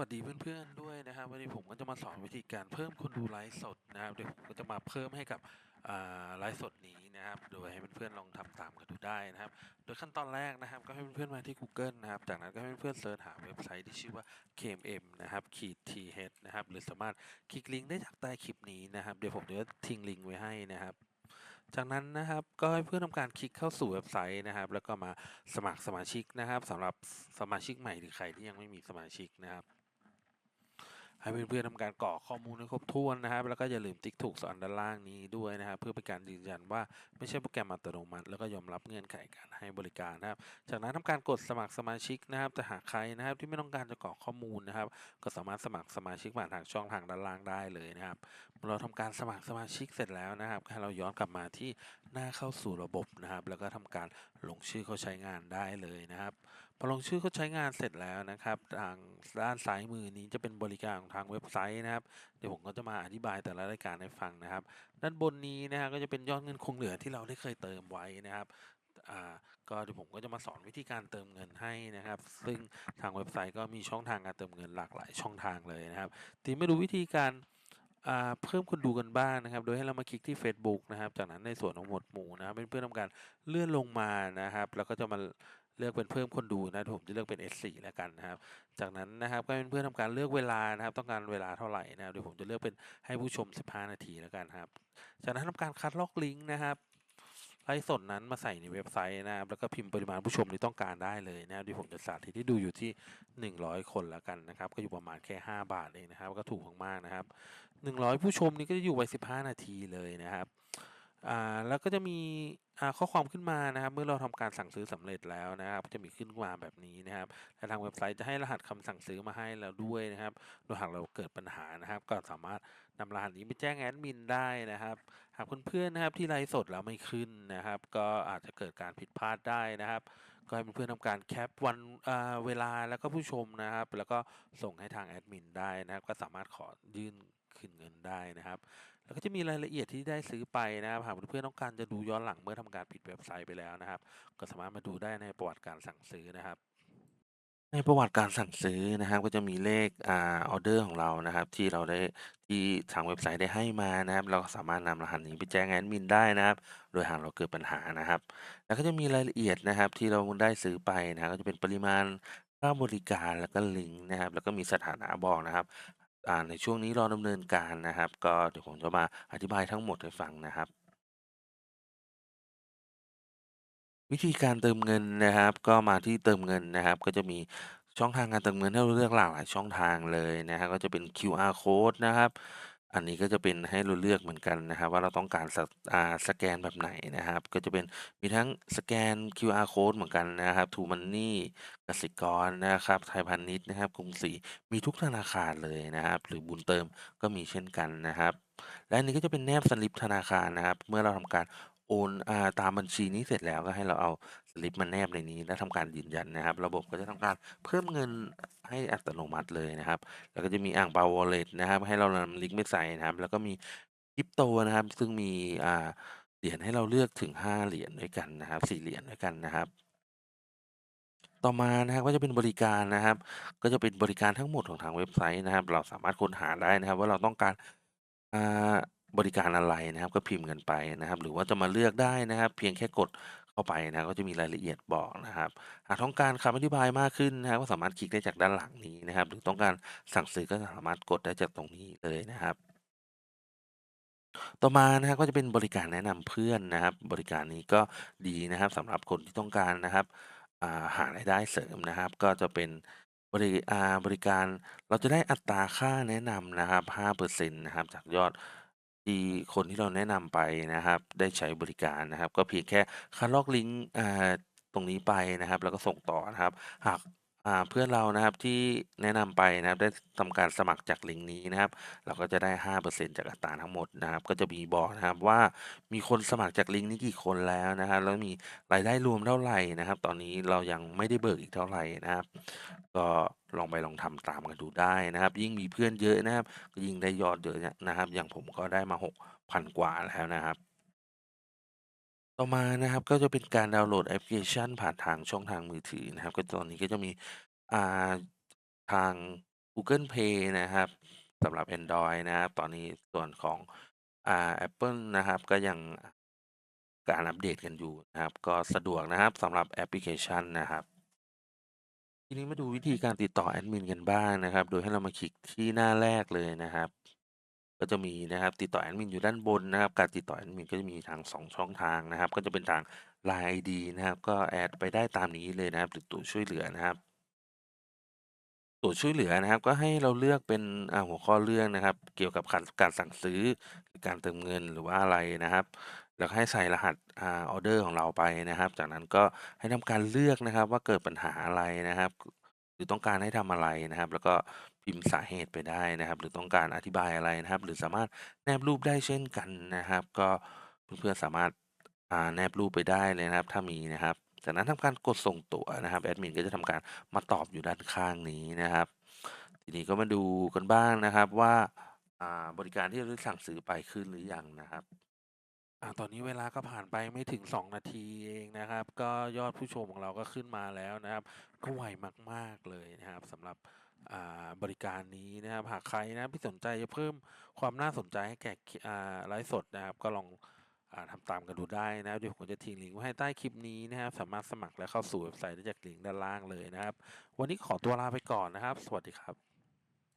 วัสดีเพื่อนๆด้วยนะครับวันนี้ผมก็จะมาสอนวิธีการเพิ่มคนดูไลฟ์สดนะครับเดี๋ยวผมก็จะมาเพิ่มให้กับไลฟ์สดนี้นะครับ โดยให้เพื่อนๆลองทำตามกันดูได้นะครับ โดยขั้นตอนแรกนะครับ ก็ให้เพื่อนๆมาที่ Google นะครับ จากนั้นก็ให้เพื่อนๆเสิร์ชหาเว็บไซต์ที่ชื่อว่า KMM นะครับขีด th นะครับ หรือสามารถคลิกลิงก์ได้จากใต้คลิปนี้นะครับ เดี๋ยวผมจะทิ้งลิงก์ไว้ให้นะครับจากนั้นนะครับก็ให้เพื่อนทำการคลิกเข้าสู่เว็บไซต์นะครับ แล้วก็มาสมัครสมาชิกนะครับสำหรับสมาชิกใหม่หรือใครที่ยังไม่มีสมาชิกนะครับ ให้เพื่อนๆทำการกรอกข้อมูลให้ครบถ้วนนะครับ แล้วก็อย่าลืมติ๊กถูกสอนด้านล่างนี้ด้วยนะครับ เพื่อเป็นการยืนยันว่าไม่ใช่โปรแกรมอัตโนมัติ แล้วก็ยอมรับเงื่อนไขการให้บริการนะครับ จากนั้นทำการกดสมัครสมาชิกนะครับแต่หากใครนะครับที่ไม่ต้องการจะกรอกข้อมูลนะครับ ก็สามารถสมัครสมาชิกผ่านทางช่องทางด้านล่างได้เลยนะครับเมื่อเราทำการสมัครสมาชิกเสร็จแล้วนะครับให้เราย้อนกลับมาที่หน้าเข้าสู่ระบบนะครับ แล้วก็ทำการลงชื่อเข้าใช้งานได้เลยนะครับ พอลงชื่อเขาใช้งานเสร็จแล้วนะครับ ทางด้านซ้ายมือนี้จะเป็นบริการของทางเว็บไซต์นะครับ เดี๋ยวผมก็จะมาอธิบายแต่ละรายการให้ฟังนะครับ ด้านบนนี้นะครับก็จะเป็นยอดเงินคงเหลือที่เราได้เคยเติมไว้นะครับอ่าก็เดี๋ยวผมก็จะมาสอนวิธีการเติมเงินให้นะครับ ซึ่งทางเว็บไซต์ก็มีช่องทางการเติมเงินหลากหลายช่องทางเลยนะครับทีไม่รู้วิธีการอ่าเพิ่มคนดูกันบ้างนะครับ โดยให้เรามาคลิกที่ Facebook นะครับ จากนั้นในส่วนของหมวดหมู่นะครับเพื่อนๆทำการเลื่อนลงมานะครับ แล้วก็จะมาเลือกเป็นเพิ่มคนดูนะผมจะเลือกเป็น S4 แล้วกันนะครับ จากนั้นนะครับก็ให้เพื่อนๆทำการเลือกเวลานะครับ ต้องการเวลาเท่าไหร่นะครับเดี๋ยวผมจะเลือกเป็นให้ผู้ชม 15 นาทีแล้วกันครับ จากนั้นทำการคัดลอกลิงก์นะครับไลฟ์สดนั้นมาใส่ในเว็บไซต์นะครับแล้วก็พิมพ์ปริมาณผู้ชมที่ต้องการได้เลยนะครับเดี๋ยวผมจะสาธิตที่ดูอยู่ที่ 100 คนแล้วกันนะครับ ก็อยู่ประมาณแค่ 5 บาทเองนะครับ ก็ถูกมากๆนะครับ 100 ผู้ชมนี่ก็จะอยู่ไว้15 นาทีเลยนะครับ อ่าแล้วก็จะมีอ่าข้อความขึ้นมานะครับ เมื่อเราทำการสั่งซื้อสำเร็จแล้วนะครับจะมีขึ้นมาแบบนี้นะครับและทางเว็บไซต์จะให้รหัสคำสั่งซื้อมาให้เราด้วยนะครับโดยหากเราเกิดปัญหานะครับ ก็สามารถนำรหัสนี้ไปแจ้งแอดมินได้นะครับ หากเพื่อนๆนะครับที่ไลฟ์สดแล้วไม่ขึ้นนะครับ ก็อาจจะเกิดการผิดพลาดได้นะครับก็ให้เพื่อนๆทำการแคปวันเวลาแล้วก็ผู้ชมนะครับ แล้วก็ส่งให้ทางแอดมินได้นะครับ ก็สามารถขอยื่นคืนเงินได้นะครับ แล้วก็จะมีรายละเอียดที่ได้ซื้อไปนะครับหากเพื่อนๆต้องการจะดูย้อนหลังเมื่อทำการปิดเว็บไซต์ไปแล้วนะครับ ก็สามารถมาดูได้ในประวัติการสั่งซื้อนะครับ ในประวัติการสั่งซื้อนะครับ ก็จะมีเลขอ่าออเดอร์ของเรานะครับ ที่เราได้ที่ทางเว็บไซต์ได้ให้มานะครับ เราก็สามารถนำรหัสนี้ไปแจ้งแอดมินได้นะครับ โดยหากเราเกิดปัญหานะครับ แล้วก็จะมีรายละเอียดนะครับ ที่เราได้ซื้อไปนะครับก็จะเป็นปริมาณค่าบริการแล้วก็ลิงก์นะครับ แล้วก็มีสถานะบอกนะครับ อ่า ในช่วงนี้รอดำเนินการนะครับ ก็เดี๋ยวผมจะมาอธิบายทั้งหมดให้ฟังนะครับ วิธีการเติมเงินนะครับ ก็มาที่เติมเงินนะครับ ก็จะมีช่องทางการเติมเงินให้เราเลือกหลากหลายช่องทางเลยนะครับ ก็จะเป็น QR code นะครับ อันนี้ก็จะเป็นให้เราเลือกเหมือนกันนะครับ ว่าเราต้องการสสแกนแบบไหนนะครับ ก็จะเป็นมีทั้งสแกน QR code เหมือนกันนะครับทูมันนี่กสิกรนะครับ ไทยพาณิชย์นะครับกรุงศรีมีทุกธนาคารเลยนะครับ หรือบุญเติมก็มีเช่นกันนะครับ และอันนี้ก็จะเป็นแนบสลิปธนาคารนะครับ เมื่อเราทำการ โอน อ่า ตามบัญชีนี้เสร็จแล้วก็ให้เราเอาสลิปมาแนบในนี้ แล้วทำการยืนยันนะครับ ระบบก็จะทำการเพิ่มเงินให้อัตโนมัติเลยนะครับ แล้วก็จะมีอ่างเปา Wallet นะครับ ให้เรานำลิงก์ไปใส่นะครับ แล้วก็มีคริปโตนะครับ ซึ่งมี อ่า เหรียญให้เราเลือกถึง5เหรียญด้วยกันนะครับ4เหรียญด้วยกันนะครับต่อมานะครับก็จะเป็นบริการนะครับ ก็จะเป็นบริการทั้งหมดของทางเว็บไซต์นะครับ เราสามารถค้นหาได้นะครับ ว่าเราต้องการอ่า บริการอะไรนะครับ ก็พิมพ์กันไปนะครับ หรือว่าจะมาเลือกได้นะครับ เพียงแค่กดเข้าไปนะก็จะมีรายละเอียดบอกนะครับหากต้องการคำอธิบายมากขึ้นนะครับก็สามารถคลิกได้จากด้านหลังนี้นะครับ หรือต้องการสั่งซื้อก็สามารถกดได้จากตรงนี้เลยนะครับต่อมานะครับก็จะเป็นบริการแนะนำเพื่อนนะครับ บริการนี้ก็ดีนะครับสำหรับคนที่ต้องการนะครับาหารายได้เสริมนะครับ ก็จะเป็นบริบริการเราจะได้อัตราค่าแนะนำนะครับ5%นะครับจากยอด ที่คนที่เราแนะนำไปนะครับ ได้ใช้บริการนะครับ ก็เพียงแค่คัดลอกลิงก์ อ่า ตรงนี้ไปนะครับ แล้วก็ส่งต่อนะครับ หาก อ่า เพื่อนเรานะครับที่แนะนำไปนะครับ ได้ทำการสมัครจากลิงก์นี้นะครับ เราก็จะได้ 5%จากอัตราทั้งหมดนะครับ ก็จะมีบอกนะครับว่ามีคนสมัครจากลิงก์นี้กี่คนแล้วนะครับ แล้วมีรายได้รวมเท่าไหร่นะครับ ตอนนี้เรายังไม่ได้เบิกอีกเท่าไหร่นะครับ ก็ลองไปลองทำตามกันดูได้นะครับ ยิ่งมีเพื่อนเยอะนะครับ ก็ยิ่งได้ยอดเยอะเนี่ยนะครับ อย่างผมก็ได้มา 6,000 กว่าแล้วนะครับ ต่อมานะครับ ก็จะเป็นการดาวน์โหลดแอปพลิเคชันผ่านทางช่องทางมือถือนะครับ ก็ตอนนี้ก็จะมีอ่าทาง Google Play นะครับสำหรับ Android นะครับ ตอนนี้ส่วนของอ่า Apple นะครับ ก็ยังการอัปเดตกันอยู่นะครับ ก็สะดวกนะครับสำหรับแอปพลิเคชันนะครับ ทีนี้มาดูวิธีการติดต่อแอดมินกันบ้างนะครับ โดยให้เรามาคลิกที่หน้าแรกเลยนะครับ ก็จะมีนะครับติดต่อแอดมินอยู่ด้านบนนะครับ การติดต่อแอดมินก็จะมีทาง 2 ช่องทางนะครับ ก็จะเป็นทาง LINE ID นะครับ ก็แอดไปได้ตามนี้เลยนะครับหรือตัวช่วยเหลือนะครับ ตัวช่วยเหลือนะครับ ก็ให้เราเลือกเป็นหัวข้อเรื่องนะครับ เกี่ยวกับการการสั่งซื้อหรือการเติมเงินหรือว่าอะไรนะครับแล้วให้ใส่รหัสอออเดอร์ของเราไปนะครับ จากนั้นก็ให้ทำการเลือกนะครับว่าเกิดปัญหาอะไรนะครับ รือต้องการให้ทำอะไรนะครับ แล้วก็พิมพ์สาเหตุไปได้นะครับ หรือต้องการอธิบายอะไรนะครับ หรือสามารถแนบรูปได้เช่นกันนะครับ ก็เพื่อนๆสามารถาแนบรูปไปได้เลยนะครับ ถ้ามีนะครับ จากนั้นทำการกดส่งตั๋วนะครับแอดมินก็จะทำการมาตอบอยู่ด้านข้างนี้นะครับ ทีนี้ก็มาดูกันบ้างนะครับว่าาบริการที่เราสั่งซื้อไปขึ้นหรือยังนะครับ อ่าตอนนี้เวลาก็ผ่านไปไม่ถึง 2 นาทีเองนะครับ ก็ยอดผู้ชมของเราก็ขึ้นมาแล้วนะครับ ก็ไวมาก ๆ เลยนะครับสำหรับอ่าบริการนี้นะครับ หากใครนะที่สนใจจะเพิ่มความน่าสนใจให้แก่อ่าไลฟ์สดนะครับ ก็ลองอ่าทำตามกันดูได้นะครับเดี๋ยวผมจะทิ้งลิงก์ไว้ให้ใต้คลิปนี้นะครับ สามารถสมัครและเข้าสู่เว็บไซต์ได้จากลิงก์ด้านล่างเลยนะครับ วันนี้ขอตัวลาไปก่อนนะครับ สวัสดีครับ